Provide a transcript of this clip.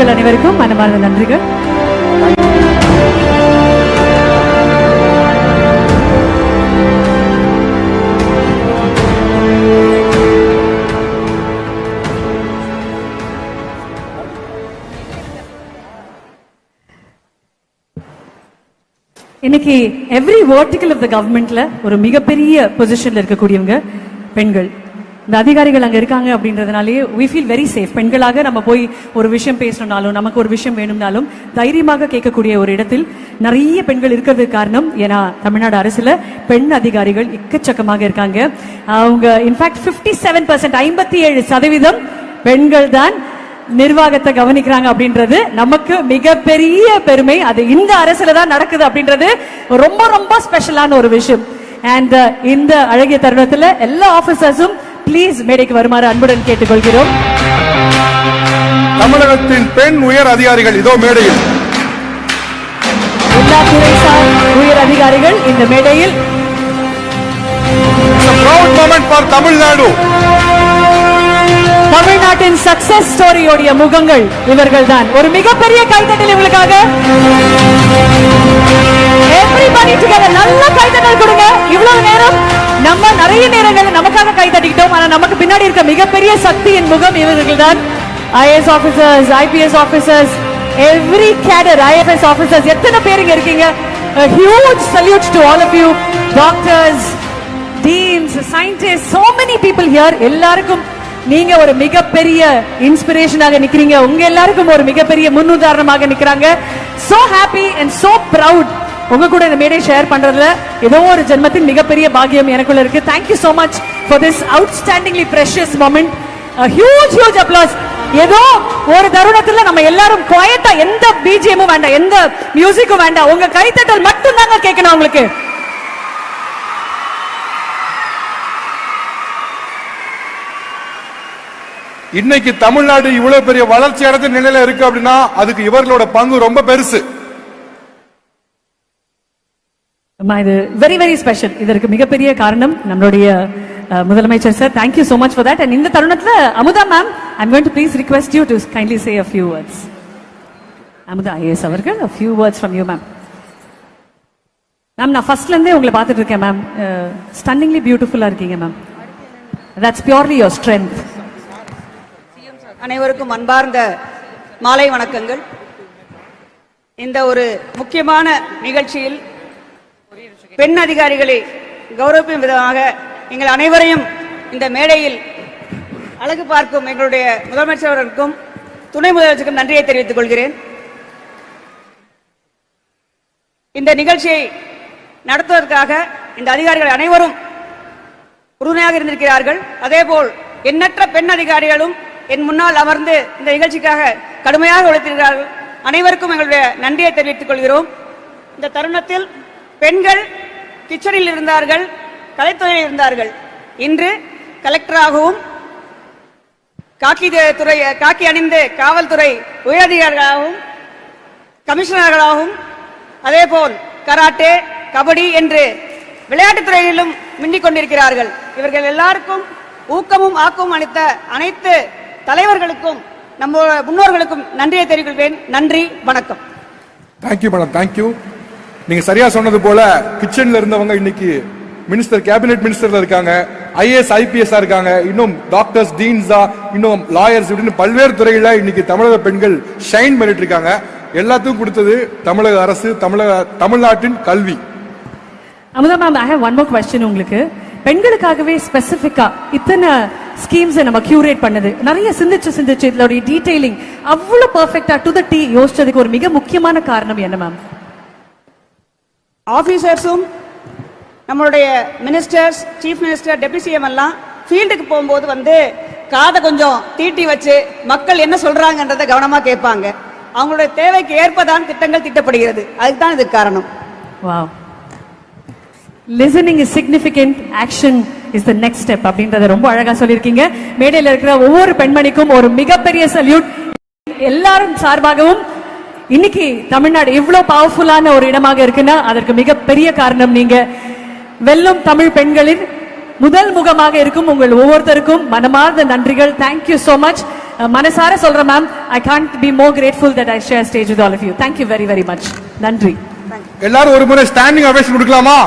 பெண்கள் அனைவருக்கும் மனமார்ந்த நன்றிகள். இன்னைக்கு எவ்ரி வேர்டிக்கல் ஆஃப் த கவர்மெண்ட்ல ஒரு மிகப்பெரிய பொசிஷன்ல இருக்கக்கூடியவங்க பெண்கள். இந்த அதிகாரிகள் அங்கே இருக்காங்க அப்படின்றதுனாலேயே வி ஃபீல் வெரி சேஃப் பெண்களாக நம்ம போய் ஒரு விஷயம் பேசணும்னாலும் நமக்கு ஒரு விஷயம் வேணும்னாலும் தைரியமாக கேட்கக்கூடிய ஒரு இடத்தில் நிறைய பெண்கள் இருக்கிறதுக்கு காரணம் ஏன்னா தமிழ்நாடு அரசில் பெண் அதிகாரிகள் எக்கச்சக்கமாக இருக்காங்க. அவங்க இன்ஃபேக்ட் 57% செவன் பர்சன்ட் ஐம்பத்தி ஏழு சதவீதம் பெண்கள் தான் நிர்வாகத்தை கவனிக்கிறாங்க அப்படின்றது நமக்கு மிகப்பெரிய பெருமை. அது இந்த அரசுல தான் நடக்குது அப்படின்றது ரொம்ப ரொம்ப ஸ்பெஷலான ஒரு விஷயம். அண்ட் uh, இந்த அழகிய தருணத்துல எல்லா ஆபீசர்ஸும் ப்ளீஸ் மேடைக்கு வருமாறு அன்புடன் கேட்டுக்கொள்கிறோம். தமிழகத்தின் பெண் உயர் அதிகாரிகள் இதோ மேடையில். எல்லா துறைசார் உயர் அதிகாரிகள் இந்த மேடையில். தமிழ்நாடு தமிழ்நாட்டின் சக்சஸ் ஸ்டோரியோடைய முகங்கள் இவர்கள் தான். ஒரு மிகப்பெரிய கைத்தட்டல் இவங்களுக்காக. நல்ல கைத்தட்டல் கொடுங்க. நம்ம நிறைய நேரங்களில் நமக்காக கை தட்டிக்கிட்டோம். ஆனா நமக்கு பின்னாடி இருக்க மிகப்பெரிய சக்தியின் முகம் இவர்கள் தான் IAS officers IPS officers every cadre IFS officers எத்தனை பேர் இங்க இருக்கீங்க? Huge salute to all of you doctors teams scientist so many people here எல்லாருக்கும் நீங்க ஒரு மிகப்பெரிய இன்ஸ்பிரேஷனாக நிக்கிறீங்க. உங்க எல்லாருக்கும் ஒரு மிகப்பெரிய முன்னுதாரணமாக நிக்கிறாங்க. So happy and so proud உங்க கூட இந்த மேடை ஷேர் பண்றதுல ஏதோ ஒரு ஜென்மத்தின் மிகப்பெரிய பாக்கியம் எனக்குள்ள இருக்கு. Thank you so much for this outstandingly precious moment huge huge applause ஏதோ ஒரு தருணத்துல நம்ம எல்லாரும் குவாய்ட்டா எந்த பிஜிஎமும் வேண்டாம் எந்த மியூசிக்கும் வேண்டாம் உங்க கைத்தட்டல் மட்டும் தாங்க கேட்கணும் உங்களுக்கு இன்னைக்கு தமிழ்நாடு இவ்வளவு பெரிய வளர்ச்சி அடைந்த நிலையில இருக்கு அப்படின்னா அதுக்கு இவர்களோட பங்கு ரொம்ப பெருசு. இது வெரி வெரி ஸ்பெஷல் இதற்கு மிகப்பெரிய காரணம் நம்மளுடைய முதலமைச்சர் sir thank you so much for that and இந்த தருணத்தில் Amudha ma'am I'm going please request you to kindly say a few words Amudha IAS அவர்கள் a few words from you ma'am ma'am நான் ஃபர்ஸ்ட்லேருந்தே உங்களை பார்த்துட்டு இருக்கேன் மேம் ஸ்டன்னிங்லி பியூட்டிஃபுல்லாக இருக்கீங்க ma'am that's purely your strength அனைவருக்கும் அன்பார்ந்த மாலை வணக்கங்கள். இந்த ஒரு முக்கியமான நிகழ்ச்சியில் பெண் அதிகாரிகளை கௌரவிக்கும் விதமாக எங்கள் அனைவரையும் இந்த மேடையில் அழகு பார்க்கும் எங்களுடைய முதலமைச்சர் அவர்களுக்கும் துணை முதலமைச்சருக்கும் நன்றியை தெரிவித்துக் கொள்கிறேன். இந்த நிகழ்ச்சியை நடத்துவதற்காக இந்த அதிகாரிகள் அனைவரும் உறுதுணையாக இருந்திருக்கிறார்கள். அதேபோல் எண்ணற்ற பெண் அதிகாரிகளும் என் முன்னால் அமர்ந்து இந்த நிகழ்ச்சிக்காக கடுமையாக உழைத்திருக்கிறார்கள். அனைவருக்கும் எங்களுடைய நன்றியை தெரிவித்துக் கொள்கிறோம். இந்த தருணத்தில் பெண்கள் கிச்சனில் இருந்தார்கள் கலைத்துறையில் இருந்தார்கள். இன்று கலெக்டராகவும் காக்கி துறை காக்கி அணிந்து காவல்துறை உயரதிகாரிகளாகவும் கமிஷனர்களாகவும் அதேபோல் கராட்டே கபடி என்று விளையாட்டுத் துறையிலும் மின்னிக் கொண்டிருக்கிறார்கள். இவர்கள் எல்லாருக்கும் ஊக்கமும் ஆக்கமும் அளித்த அனைத்து தலைவர்களுக்கும் நம்ம முன்னோர்களுக்கும் நன்றியை தெரிவிக்கிறேன் நன்றி வணக்கம். தேங்க்யூ மேடம் தேங்க்யூ நீங்க சரியா சொன்னது போல கிச்சன்ல இருந்தவங்க இன்னைக்கு மினிஸ்டர் கேபினெட் மினிஸ்டர்ல இருக்காங்க. ஐஏஎஸ் ஐபிஎஸ் இருக்காங்க. இன்னும் டாக்டர்ஸ் டீன்ஸா இன்னும் லாயர்ஸ் இப்படின்னு பல்வேறு துறையில இன்னைக்கு தமிழக பெண்கள் ஷைன் பண்ணிட்டு இருக்காங்க. எல்லாத்துக்கும் கொடுத்தது தமிழக அரசு தமிழக தமிழ்நாட்டின் கல்வி. Amudha ma'am I have one more question உங்களுக்கு. பெண்களுக்காகவே ஸ்பெசிஃபிக்கா இத்தனை ஸ்கீம்ஸ் நம்ம கியூரேட் பண்ணது. நிறைய சிந்திச்சு சிந்திச்சு இதோடைய டீடைலிங் அவ்வளவு பர்ஃபெக்டா டு த டீ யோசிச்சதுக்கு ஒரு மிக முக்கியமான காரணம் என்ன மேம் ஆஃபீஸர்ஸும் நம்மளுடைய ministers chief minister deputy CM எல்லாம் ஃபீல்டுக்கு போகும்போது வந்து காதை கொஞ்சம் தீட்டி வச்சு மக்கள் என்ன சொல்றாங்கன்றதை கவனமாக கேட்பாங்க. அவங்களுடைய தேவைக்கு ஏற்பதான் திட்டங்கள் திட்டப்படுகிறது. அதுக்கு தான் இதுக்கு காரணம். Wow listening is significant action is the next step அப்படின்றத ரொம்ப அழகா சொல்லியிருக்கீங்க. மேடையில் இருக்கிற ஒவ்வொரு பெண்மணிக்கும் ஒரு மிகப்பெரிய சல்யூட் எல்லாரும் சார்பாகவும் இன்னைக்கு தமிழ்நாடு இவ்வளவு பவர்ஃபுல்லான ஒரு இடமாக இருக்குன்னா அதற்கு மிகப்பெரிய காரணம் நீங்க வெல்லும் தமிழ் பெண்களின் முதல் முகமாக இருக்கும் உங்கள் ஒவ்வொருத்தருக்கும் மனமார்ந்த நன்றிகள். தேங்க்யூ ஸோ மச் மனசார சொல்றேன் ma'am I can't be more grateful that I share stage with all of you thank you very very much நன்றி. எல்லாரும் ஒரு முறை ஸ்டாண்டிங் அவேஷன் கொடுக்கலாமா?